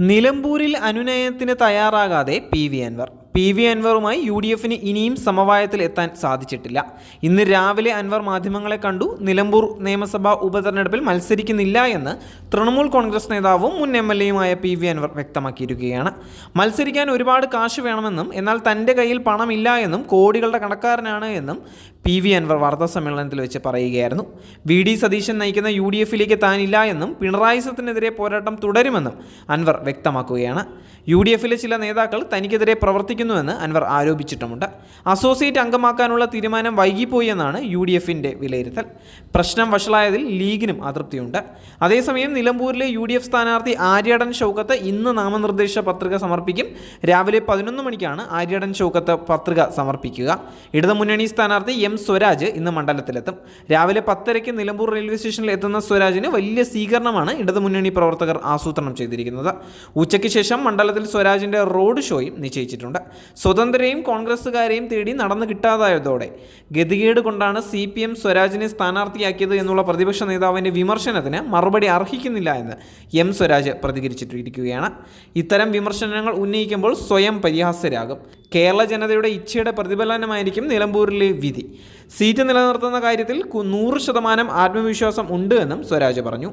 നിലമ്പൂരിൽ അനുനയത്തിന് തയ്യാറാകാതെ P V Anvar. P V അൻവറുമായി U D എഫിന് ഇനിയും സമവായത്തിൽ എത്താൻ സാധിച്ചിട്ടില്ല. ഇന്ന് രാവിലെ അൻവർ മാധ്യമങ്ങളെ കണ്ടു. നിലമ്പൂർ നിയമസഭാ ഉപതെരഞ്ഞെടുപ്പിൽ മത്സരിക്കുന്നില്ല എന്ന് തൃണമൂൽ കോൺഗ്രസ് നേതാവും മുൻ എം എൽ എയുമായ പി വി അൻവർ വ്യക്തമാക്കിയിരിക്കുകയാണ്. മത്സരിക്കാൻ ഒരുപാട് കാശ് വേണമെന്നും എന്നാൽ തന്റെ കയ്യിൽ പണമില്ല എന്നും കോടികളുടെ കണക്കാരനാണ് എന്നും പി വി അൻവർ വാർത്താ സമ്മേളനത്തിൽ വെച്ച് പറയുകയായിരുന്നു. വി ഡി സതീശൻ നയിക്കുന്ന യു ഡി എഫിലേക്ക് താനില്ല എന്നും പിണറായി സത്തിനെതിരെ പോരാട്ടം തുടരുമെന്നും അൻവർ വ്യക്തമാക്കുകയാണ്. യു ഡി എഫിലെ ചില നേതാക്കൾ തനിക്കെതിരെ പ്രവർത്തിക്കുന്നുവെന്ന് അൻവർ ആരോപിച്ചിട്ടുമുണ്ട്. അസോസിയേറ്റ് അംഗമാക്കാനുള്ള തീരുമാനം വൈകിപ്പോയി എന്നാണ് യു ഡി എഫിന്റെ വിലയിരുത്തൽ. പ്രശ്നം വഷളായതിൽ ലീഗിനും അതൃപ്തിയുണ്ട്. അതേസമയം നിലമ്പൂരിലെ യു ഡി എഫ് സ്ഥാനാർത്ഥി ആര്യടൻ ഷൗക്കത്ത് ഇന്ന് നാമനിർദ്ദേശ പത്രിക സമർപ്പിക്കും. രാവിലെ പതിനൊന്ന് മണിക്കാണ് ആര്യടൻ ഷൗക്കത്ത് പത്രിക സമർപ്പിക്കുക. ഇടതുമുന്നണി സ്ഥാനാർത്ഥി എം സ്വരാജ് ഇന്ന് മണ്ഡലത്തിലെത്തും. രാവിലെ പത്തരയ്ക്ക് നിലമ്പൂർ റെയിൽവേ സ്റ്റേഷനിൽ എത്തുന്ന സ്വരാജിന് വലിയ സ്വീകരണമാണ് ഇടതുമുന്നണി പ്രവർത്തകർ ആസൂത്രണം ചെയ്തിരിക്കുന്നത്. ഉച്ചയ്ക്ക് ശേഷം മണ്ഡലത്തിൽ സ്വരാജിന്റെ റോഡ് ഷോയും നിശ്ചയിച്ചിട്ടുണ്ട്. സ്വതന്ത്രരെയും കോൺഗ്രസ്സുകാരെയും തേടി നടന്നു കിട്ടാതായതോടെ ഗതികേട് കൊണ്ടാണ് സി പി എം സ്വരാജിനെ സ്ഥാനാർത്ഥിയാക്കിയത് എന്നുള്ള പ്രതിപക്ഷ നേതാവിന്റെ വിമർശനത്തിന് മറുപടി അർഹിക്കുന്നില്ല എന്ന് എം സ്വരാജ് പ്രതികരിച്ചിട്ടിരിക്കുകയാണ്. ഇത്തരം വിമർശനങ്ങൾ ഉന്നയിക്കുമ്പോൾ സ്വയം പരിഹാസ്യരാകും. കേരള ജനതയുടെ ഇച്ഛയുടെ പ്രതിഫലനമായിരിക്കും നിലമ്പൂരിലെ വിധി. സീറ്റ് നിലനിർത്തുന്ന കാര്യത്തിൽ നൂറ് ശതമാനം ആത്മവിശ്വാസം ഉണ്ട് എന്നും സ്വരാജ് പറഞ്ഞു.